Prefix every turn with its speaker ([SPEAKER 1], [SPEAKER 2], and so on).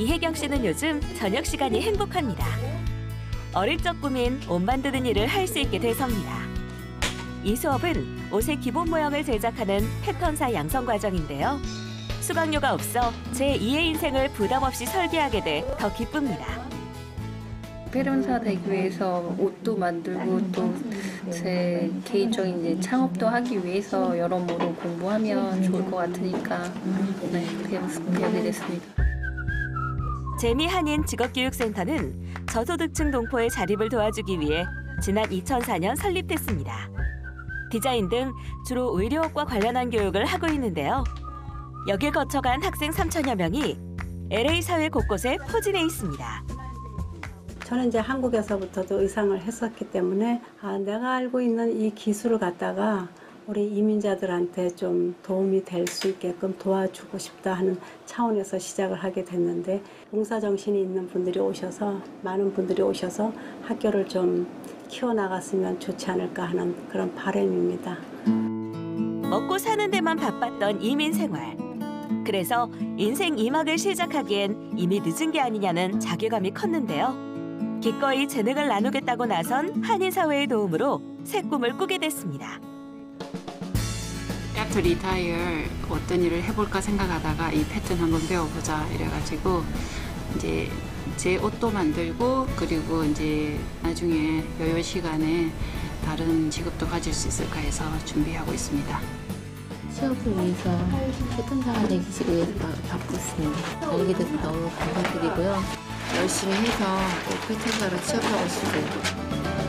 [SPEAKER 1] 최혜경 씨는 요즘 저녁 시간이 행복합니다. 어릴 적 꿈인 옷 만드는 일을 할 수 있게 돼서입니다. 이 수업은 옷의 기본 모형을 제작하는 패턴사 양성 과정인데요. 수강료가 없어 제 2의 인생을 부담 없이 설계하게 돼 더 기쁩니다.
[SPEAKER 2] 페론사 되기 위해서 옷도 만들고 또 제 개인적인 이제 창업도 하기 위해서 여러모로 공부하면 좋을 것 같으니까 네, 배우, 배우게 됐습니다.
[SPEAKER 1] 재미 한인 직업교육센터는 저소득층 동포의 자립을 도와주기 위해 지난 2004년 설립됐습니다. 디자인 등 주로 의료업과 관련한 교육을 하고 있는데요. 여길 거쳐간 학생 3천여 명이 LA 사회 곳곳에 포진해 있습니다.
[SPEAKER 3] 저는 이제 한국에서부터도 의상을 했었기 때문에 아, 내가 알고 있는 이 기술을 갖다가 우리 이민자들한테 좀 도움이 될 수 있게끔 도와주고 싶다 하는 차원에서 시작을 하게 됐는데 봉사 정신이 있는 분들이 오셔서 많은 분들이 오셔서 학교를 좀 키워나갔으면 좋지 않을까 하는 그런 바람입니다.
[SPEAKER 1] 먹고 사는 데만 바빴던 이민 생활. 그래서 인생 2막을 시작하기엔 이미 늦은 게 아니냐는 자괴감이 컸는데요. 기꺼이 재능을 나누겠다고 나선 한인 사회의 도움으로 새 꿈을 꾸게 됐습니다.
[SPEAKER 4] 애프터 리타이어 어떤 일을 해볼까 생각하다가 이 패턴 한번 배워보자 이래가지고 이제 제 옷도 만들고 그리고 이제 나중에 여유 시간에 다른 직업도 가질 수 있을까 해서 준비하고 있습니다.
[SPEAKER 5] 취업을 위해서 패턴사가 되기 위해서 바꿨습니다. 알게 돼서 너무 감사드리고요. 열심히 해서 꼭 패턴사로 취업하고 싶어요.